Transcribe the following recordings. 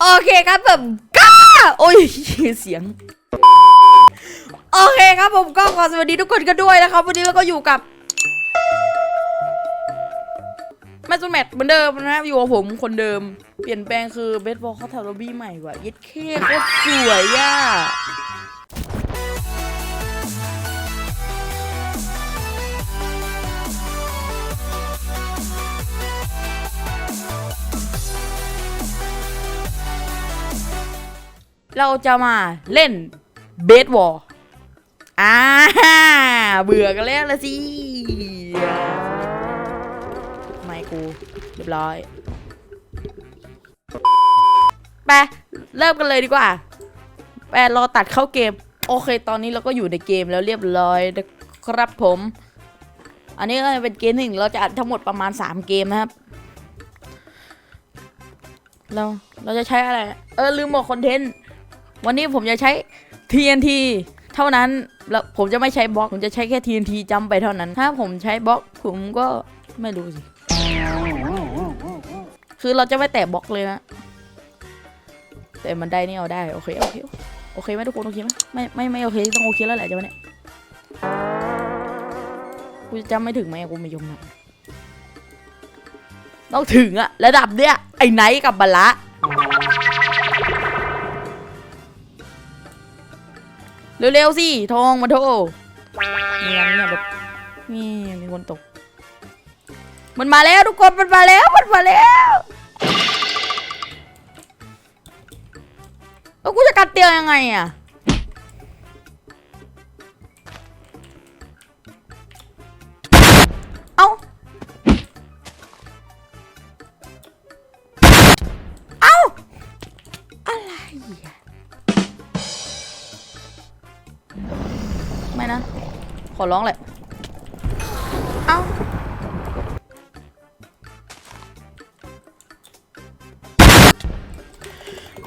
โอเคครับผมก้าโอ้ยเสียง โอเคครับผมก็ขอสวัสดีทุกคนกันด้วยนะครับวันนี้เราก็อยู่กับแมตต์แมทเหมือนเดิมนะครับอยู่กับผมคนเดิม เปลี่ยนแปลงคือเบสบอลเขาทำโรบี้ใหม่ว่ะยิดเคโคตรสวยอะ เราจะมาเล่นเบสบอลอ่าเบื่อกันแล้วละสิไม่กูเรียบร้อยไปเริ่มกันเลยดีกว่าไปรอตัดเข้าเกม โอเค ตอนนี้เราก็อยู่ในเกมแล้วเรียบร้อยนะครับผม อันนี้ก็เป็นเกมหนึ่งเราจะอัดทั้งหมดประมาณ 3 เกมนะครับเราเราจะใช้อะไร เออลืมบอกคอนเทนต์ วันนี้ผมจะใช้ TNT เท่านั้น แล้วผมจะไม่ใช้บล็อก ผมจะใช้แค่ TNT จำไปเท่านั้น ถ้าผมใช้บล็อกผมก็ไม่รู้สิ คือเราจะไม่แตะบล็อกเลยนะ แต่มันได้นี่เอาได้ โอเค โอเค โอเคไหมทุกคน โอเคไหมไม่ไม่ไม่โอเค ต้องโอเคแล้วแหละจะวันเนี้ยกูจะจำไม่ถึงไหมกูไม่ยงนะต้องถึงอะระดับเนี้ยไอ้ไนท์กับบาละ เร็วๆสิทองมาโทเงียบเงียบแบบนี่มีคนตก มันมาแล้วทุกคนมันมาแล้วมันมาแล้วแล้วกูจะกัดเตียงยังไงอะเอ้าเอ้าอะไรอะ ไม่นะ ขอร้องแหละ เอ้า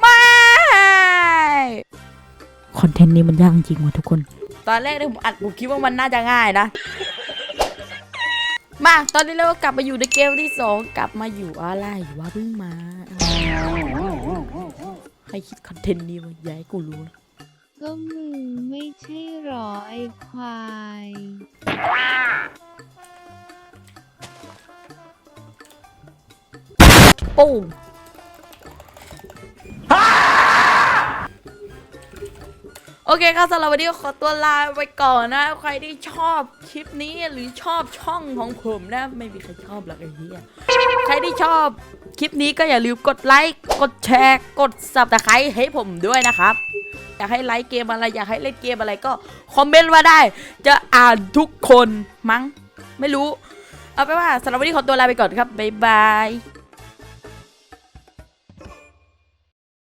ไม่คอนเทนต์นี้มันยากจริงว่ะทุกคน ตอนแรกที่ผมอัดผมคิดว่ามันน่าจะง่ายนะ มาตอนนี้เราก็กลับมาอยู่ในเกมที่สองกลับมาอยู่อะไรวะเพิ่งมา ใครคิดคอนเทนต์นี้วะอย้ายกูรู้นะ ก็มือไม่ใช่หรอไอควายปุ้งโอเคครับสำหรับวันนี้ขอตัวลาไปก่อนนะ ใครที่ชอบคลิปนี้หรือชอบช่องของผมนะ ไม่มีใครชอบหรอกไอ้เหี้ยใครที่ชอบคลิปนี้ก็อย่าลืมกดไลค์ กดแชร์ กด subscribe ให้ผมด้วยนะครับ อยากให้ไลค์เกมอะไรอยากให้เล่นเกมอะไรก็คอมเมนต์มาได้ จะอ่านทุกคนมั้ง ไม่รู้ เอาไปว่าสำหรับวันนี้ขอตัวลาไปก่อนครับบ๊ายบาย